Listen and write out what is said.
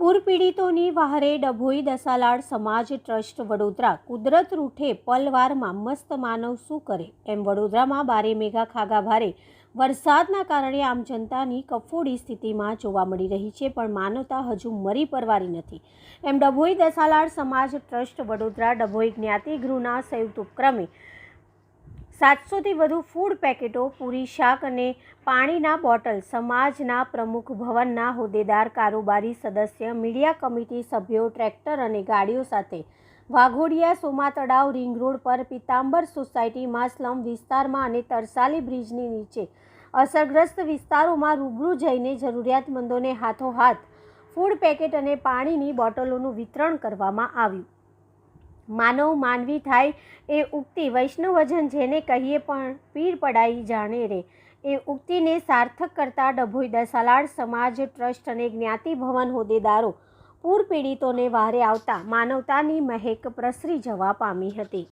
પૂર પીડિતોની વહારે ડભોઈ દસાલાડ સમાજ ટ્રસ્ટ વડોદરા કુદરત રૂઠે પલવારમાં મસ્ત માનવ શું કરે? એમ વડોદરામાં બારે મેઘા ખાગા ભારે. વરસાદના કારણે આમ જનતાની કફોડી સ્થિતિમાં જોવા મળી રહી છે, પણ માનવતા હજુ મરી પરવારી નથી. એમ ડભોઈ દસાલાડ સમાજ ટ્રસ્ટ વડોદરા ડભોઈ જ્ઞાતિગૃહના સંયુક્ત ઉપક્રમે સાતસોથી વધુ ફૂડ પેકેટો પૂરી શાક અને પાણીના બોટલ સમાજના પ્રમુખ ભવનના હોદ્દેદાર કારોબારી સદસ્ય, મીડિયા કમિટી સભ્યો, ટ્રેક્ટર અને ગાડીઓ સાથે વાઘોડિયા સોમા તળાવ રિંગ રોડ પર પિતાંબર સોસાયટીમાં સ્લમ વિસ્તારમાં અને તરસાલી બ્રિજની નીચે અસરગ્રસ્ત વિસ્તારોમાં રૂબરૂ જઈને જરૂરિયાતમંદોને હાથોહાથ ફૂડ પેકેટ અને પાણીની બોટલોનું વિતરણ કરવામાં આવ્યું. માનવ માનવી થાય એ ઉક્તિ વૈષ્ણવજન જેને કહીએ પણ પીર પડાઈ જાણે રે. એ ઉક્તિને સાર્થક કરતા ડભોઈ દસાલાડ સમાજ ટ્રસ્ટ અને જ્ઞાતિ ભવન હોદ્દેદારો પૂર પીડિતોને વારે આવતા માનવતાની મહેક પ્રસરી જવા પામી હતી.